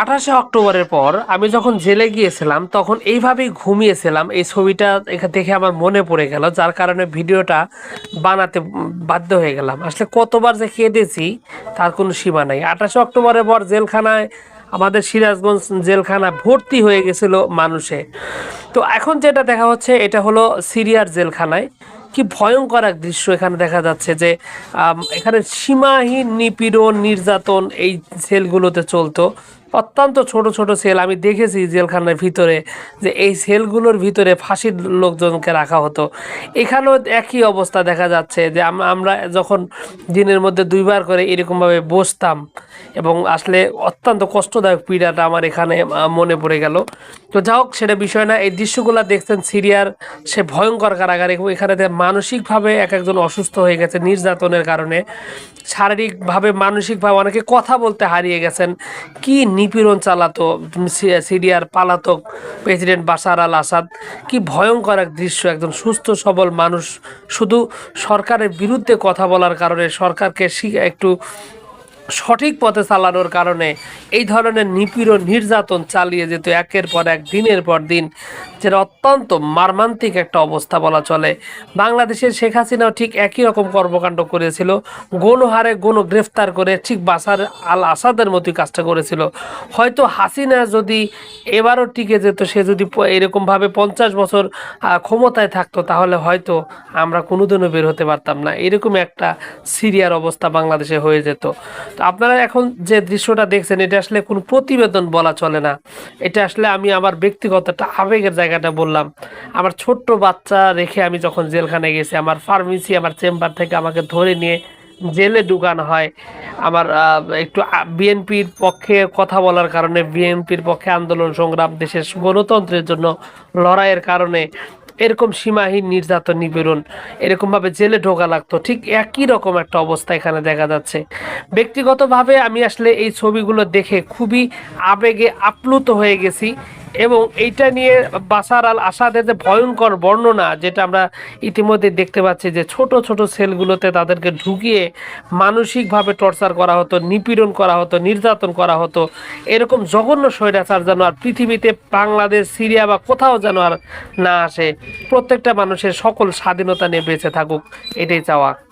আঠাশে অক্টোবরের পর আমি যখন জেলে গিয়েছিলাম, তখন এইভাবেই ঘুমিয়েছিলাম। এই ছবিটা এখান থেকে আমার মনে পড়ে গেল, যার কারণে ভিডিওটা বানাতে বাধ্য হয়ে গেলাম। আসলে কতবার যে কেঁদেছি, তার কোনো সীমা নাই। আঠাশে অক্টোবরের পর জেলখানায়, আমাদের সিরাজগঞ্জ জেলখানা ভর্তি হয়ে গেছিল মানুষে। তো এখন যেটা দেখা হচ্ছে, এটা হলো সিরিয়ার জেলখানায়। কি ভয়ঙ্কর এক দৃশ্য এখানে দেখা যাচ্ছে যে এখানে সীমাহীন, নিপীড়ন, নির্যাতন এই সেলগুলোতে চলতো। অত্যন্ত ছোট ছোট সেল। আমি দেখেছি জেলখানার ভিতরে যে এই সেলগুলোর ভিতরে ফাঁসির লোকজনকে রাখা হতো। এখানেও একই অবস্থা দেখা যাচ্ছে যে আমরা যখন দিনের মধ্যে দুইবার করে এরকমভাবে বসতাম এবং আসলে অত্যন্ত কষ্টদায়ক পীড়াটা আমার এখানে মনে পড়ে গেল। তো যা হোক সেটা বিষয় না। এই দৃশ্যগুলো দেখছেন সিরিয়ার সে ভয়ঙ্কর কারাগার এখানে মানসিকভাবে এক একজন অসুস্থ হয়ে গেছে নির্যাতনের কারণে। শারীরিকভাবে, মানসিকভাবে অনেকে কথা বলতে হারিয়ে গেছেন। কি নিপীড়ন চালাতো সিরিয়ার পালাতক প্রেসিডেন্ট বাশার আল আসাদ? কি ভয়ঙ্কর এক দৃশ্য, একজন সুস্থ, সবল মানুষ। শুধু সরকারের বিরুদ্ধে কথা বলার কারণে, সরকারকে একটু সঠিক পথে চালানোর কারণে এই ধরনের নিপীড়ন, নির্যাতন চালিয়ে যেত একের পর এক, দিনের পর দিন। যেটা অত্যন্ত মার্মান্তিক একটা অবস্থা বলা চলে। বাংলাদেশের শেখ হাসিনাও ঠিক একই রকম কর্মকাণ্ড করেছিল। গণহারে গণ গ্রেফতার করে ঠিক বাসার আল আসাদের মতোই কাজটা করেছিল। হয়তো হাসিনা যদি এবারও টিকে যেত, সে যদি এরকমভাবে পঞ্চাশ বছর ক্ষমতায় থাকতো, তাহলে হয়তো আমরা কোনোদিনও বের হতে পারতাম না। এরকম একটা সিরিয়ার অবস্থা বাংলাদেশে হয়ে যেত। তো আপনারা এখন যে দৃশ্যটা দেখছেন, এটা আসলে কোনো প্রতিবেদন বলা চলে না। এটা আসলে আমি আমার ব্যক্তিগত একটা আবেগের জায়গাটা বললাম। আমার ছোট্ট বাচ্চা রেখে আমি যখন জেলখানায় গেছি, আমার ফার্মেসি আমার চেম্বার থেকে আমাকে ধরে নিয়ে জেলে ঢুকানো হয়। আমার একটু বিএনপির পক্ষে কথা বলার কারণে বিএনপির পক্ষে আন্দোলন, সংগ্রাম দেশের গণতন্ত্রের জন্য লড়াইয়ের কারণে এরকম সীমাহীন নির্যাতন, নিপীড়ন এরকমভাবে জেলে ঢোকা লাগতো। ঠিক একই রকম একটা অবস্থা এখানে দেখা যাচ্ছে। ব্যক্তিগতভাবে আমি আসলে এই ছবিগুলো দেখে খুবই আবেগে আপ্লুত হয়ে গেছি। এবং এইটা নিয়ে বাসার আল আসাদের যে ভয়ঙ্কর বর্ণনা, যেটা আমরা ইতিমধ্যে দেখতে পাচ্ছি যে ছোট ছোট সেলগুলোতে তাদেরকে ঢুকিয়ে মানসিকভাবে টর্চার করা হতো, নিপীড়ন করা হতো, নির্যাতন করা হতো। এরকম জঘন্য স্বৈরাচার যেন আর পৃথিবীতে বাংলাদেশ, সিরিয়া বা কোথাও যেন আর না আসে। প্রত্যেকটা মানুষের সকল স্বাধীনতা নিয়ে বেঁচে থাকুক, এটাই চাওয়া।